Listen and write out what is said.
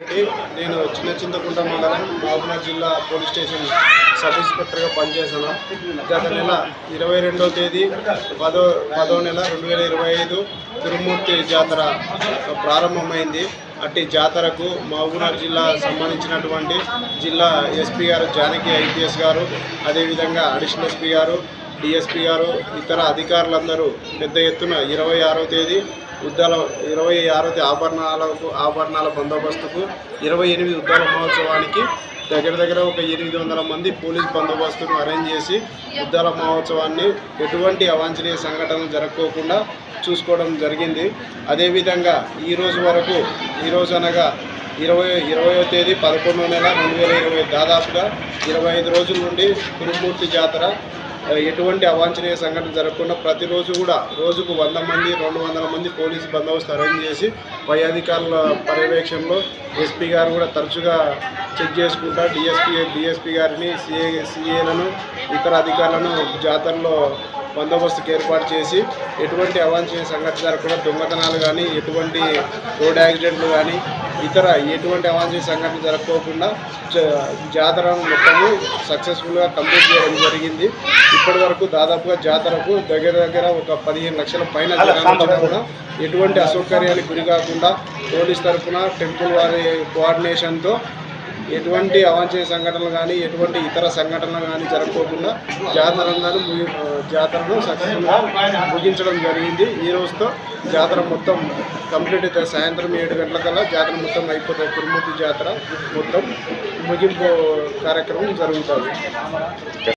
నేను చిన్న చింతకుంట మండలం మహబూబ్నగర్ జిల్లా పోలీస్ స్టేషన్ సబ్ ఇన్స్పెక్టర్గా పనిచేశాను. గత నెల ఇరవై రెండవ తేదీ పదో పదో నెల రెండు వేల ఇరవై ఐదు తిరుమూర్తి జాతర ప్రారంభమైంది. అట్టి జాతరకు మహబూబ్నగర్ జిల్లా సంబంధించినటువంటి జిల్లా ఎస్పీ గారు జానకి ఐపీఎస్ గారు అదేవిధంగా అడిషనల్ ఎస్పీ గారు డిఎస్పీ గారు ఇతర అధికారులందరూ పెద్ద ఎత్తున ఇరవై ఆరో తేదీ ఉద్దాల ఇరవై ఆరో తేదీ ఆభరణాలకు ఆభరణాల బందోబస్తుకు ఇరవై ఎనిమిది ఉద్దాల మహోత్సవానికి దగ్గర దగ్గర ఒక ఎనిమిది వందల మంది పోలీస్ బందోబస్తును అరేంజ్ చేసి ఉద్దాల మహోత్సవాన్ని ఎటువంటి అవాంఛనీయ సంఘటనలు జరగకోకుండా చూసుకోవడం జరిగింది. అదేవిధంగా ఈ రోజు వరకు ఈరోజు అనగా ఇరవై ఇరవయో తేదీ పదకొండో నెల రెండు వేల ఇరవై దాదాపుగా ఇరవై ఐదు రోజుల నుండి గురుమూర్తి జాతర ఎటువంటి అవాంఛనీయ సంఘటన జరగకుండా ప్రతిరోజు కూడా రోజుకు వంద మంది రెండు వందల మంది పోలీసు బందోబస్తు అరేంజ్ చేసి పై అధికారుల పర్యవేక్షణలో ఎస్పీ గారు కూడా తరచుగా చెక్ చేసుకుంటారు. డిఎస్పీ డిఎస్పీ గారిని సిఏ సిఏలను ఇతర అధికారులను జాతరలో బందోబస్తుకు ఏర్పాటు చేసి ఎటువంటి అవాంఛనీయ సంఘటన జరగకుండా దొంగతనాలు కానీ ఎటువంటి రోడ్ యాక్సిడెంట్లు కానీ ఇతర ఎటువంటి అవాంఛనీయ సంఘటన జరగకోకుండా జ- జాతరను మొత్తము సక్సెస్ఫుల్గా కంప్లీట్ చేయడం జరిగింది. ఇప్పటి వరకు దాదాపుగా జాతరకు దగ్గర దగ్గర ఒక పదిహేను లక్షల పైన వచ్చినా కూడా ఎటువంటి అసౌకర్యానికి గురి కాకుండా పోలీస్ తరఫున టెంపుల్ వారి కోఆర్డినేషన్తో ఎటువంటి అవాంఛనీయ సంఘటనలు కానీ ఎటువంటి ఇతర సంఘటనలు కానీ జరగకోకుండా జాతరంగాను ముగి- జాతరను సక్సెస్ఫుల్గా ముగించడం జరిగింది. ఈ రోజుతో జాతర మొత్తం కంప్లీట్ అవుతుంది సాయంత్రం ఏడు గంటలకల్లా జాతర మొత్తం అయిపోతుంది తిరుమూర్తి జాతర మొత్తం ముగింపు కార్యక్రమం జరుగుతుంది.